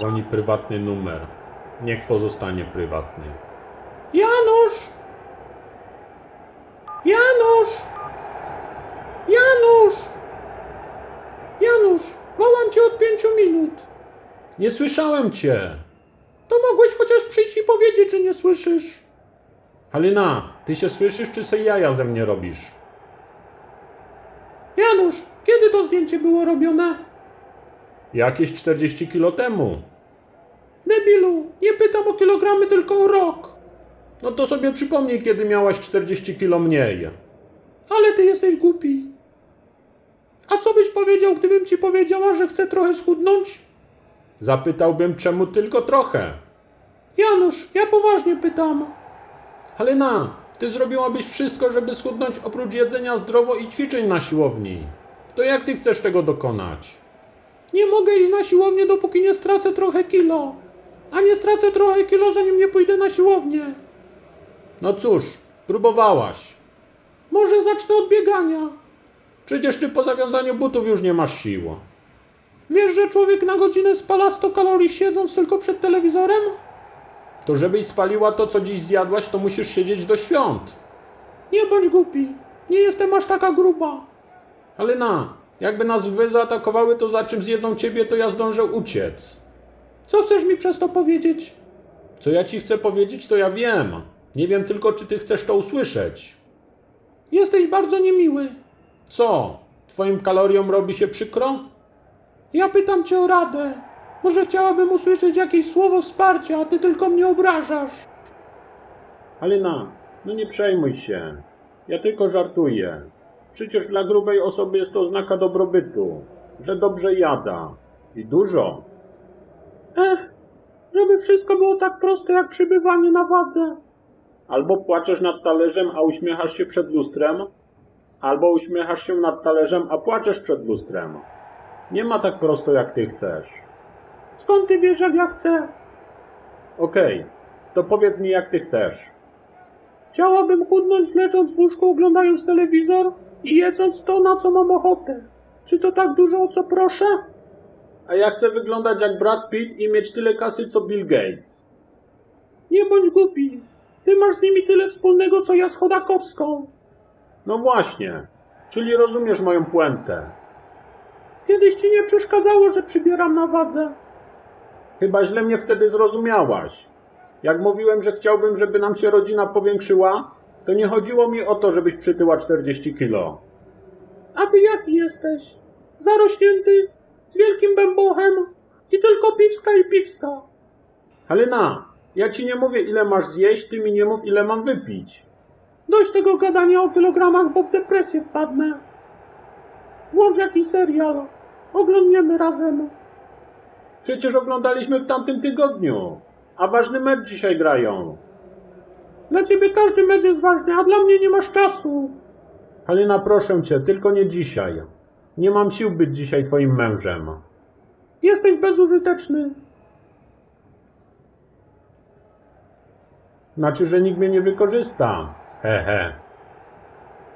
Dzwoni prywatny numer. Niech pozostanie prywatny. Janusz! Janusz! Janusz! Janusz, wołam cię od pięciu minut. Nie słyszałem cię! To mogłeś chociaż przyjść i powiedzieć, że nie słyszysz. Halina, ty się słyszysz, czy se jaja ze mnie robisz? Janusz, kiedy to zdjęcie było robione? Jakieś 40 kilo temu. Debilu, nie pytam o kilogramy, tylko o rok. No to sobie przypomnij, kiedy miałaś 40 kilo mniej. Ale ty jesteś głupi. A co byś powiedział, gdybym ci powiedziała, że chcę trochę schudnąć? Zapytałbym, czemu tylko trochę. Janusz, ja poważnie pytam. Halina, ty zrobiłabyś wszystko, żeby schudnąć oprócz jedzenia zdrowo i ćwiczeń na siłowni. To jak ty chcesz tego dokonać? Nie mogę iść na siłownię, dopóki nie stracę trochę kilo. A nie stracę trochę kilo, zanim nie pójdę na siłownię. No cóż, próbowałaś. Może zacznę od biegania. Przecież ty po zawiązaniu butów już nie masz sił. Wiesz, że człowiek na godzinę spala 100 kalorii siedząc tylko przed telewizorem? To żebyś spaliła to, co dziś zjadłaś, to musisz siedzieć do świąt. Nie bądź głupi. Nie jestem aż taka gruba. Halina, jakby nas wy zaatakowały, to za czym zjedzą ciebie, to ja zdążę uciec. Co chcesz mi przez to powiedzieć? Co ja ci chcę powiedzieć, to ja wiem. Nie wiem tylko, czy ty chcesz to usłyszeć. Jesteś bardzo niemiły. Co? Twoim kaloriom robi się przykro? Ja pytam cię o radę. Może chciałabym usłyszeć jakieś słowo wsparcia, a ty tylko mnie obrażasz. Halina, no nie przejmuj się. Ja tylko żartuję. Przecież dla grubej osoby jest to oznaka dobrobytu, że dobrze jada. I dużo. Ech, żeby wszystko było tak proste jak przybywanie na wadze. Albo płaczesz nad talerzem, a uśmiechasz się przed lustrem, albo uśmiechasz się nad talerzem, a płaczesz przed lustrem. Nie ma tak prosto, jak ty chcesz. Skąd ty wiesz, jak ja chcę? Okej, to powiedz mi, jak ty chcesz. Chciałabym chudnąć leżąc w łóżku oglądając telewizor i jedząc to, na co mam ochotę. Czy to tak dużo, o co proszę? A ja chcę wyglądać jak Brad Pitt i mieć tyle kasy, co Bill Gates. Nie bądź głupi. Ty masz z nimi tyle wspólnego, co ja z Chodakowską. No właśnie, czyli rozumiesz moją puentę. Kiedyś ci nie przeszkadzało, że przybieram na wadze. Chyba źle mnie wtedy zrozumiałaś. Jak mówiłem, że chciałbym, żeby nam się rodzina powiększyła, to nie chodziło mi o to, żebyś przytyła 40 kilo. A ty jaki jesteś? Zarośnięty, z wielkim bębochem i tylko piwska i piwska. Halina, ja ci nie mówię, ile masz zjeść, ty mi nie mów, ile mam wypić. Dość tego gadania o kilogramach, bo w depresję wpadnę. Włącz jakiś serial. Oglądniemy razem. Przecież oglądaliśmy w tamtym tygodniu, a ważny mecz dzisiaj grają. Dla ciebie każdy mecz jest ważny, a dla mnie nie masz czasu. Halina, proszę cię, tylko nie dzisiaj. Nie mam sił być dzisiaj twoim mężem. Jesteś bezużyteczny. Znaczy, że nikt mnie nie wykorzysta. Hehe.